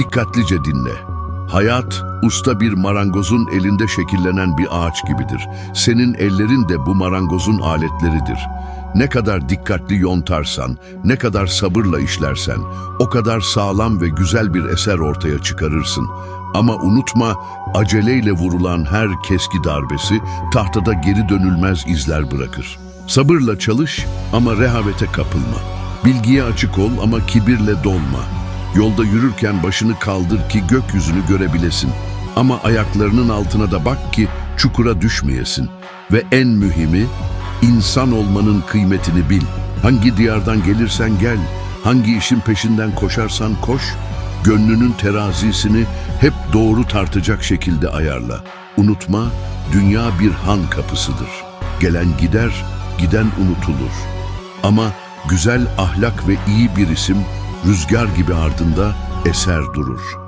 Dikkatlice dinle. Hayat, usta bir marangozun elinde şekillenen bir ağaç gibidir. Senin ellerin de bu marangozun aletleridir. Ne kadar dikkatli yontarsan, ne kadar sabırla işlersen, o kadar sağlam ve güzel bir eser ortaya çıkarırsın. Ama unutma, aceleyle vurulan her keski darbesi tahtada geri dönülmez izler bırakır. Sabırla çalış ama rehavete kapılma. Bilgiye açık ol ama kibirle dolma. Yolda yürürken başını kaldır ki gökyüzünü görebilesin. Ama ayaklarının altına da bak ki çukura düşmeyesin. Ve en mühimi, insan olmanın kıymetini bil. Hangi diyardan gelirsen gel, hangi işin peşinden koşarsan koş, gönlünün terazisini hep doğru tartacak şekilde ayarla. Unutma, dünya bir han kapısıdır. Gelen gider, giden unutulur. Ama güzel ahlak ve iyi bir isim rüzgar gibi ardında eser durur.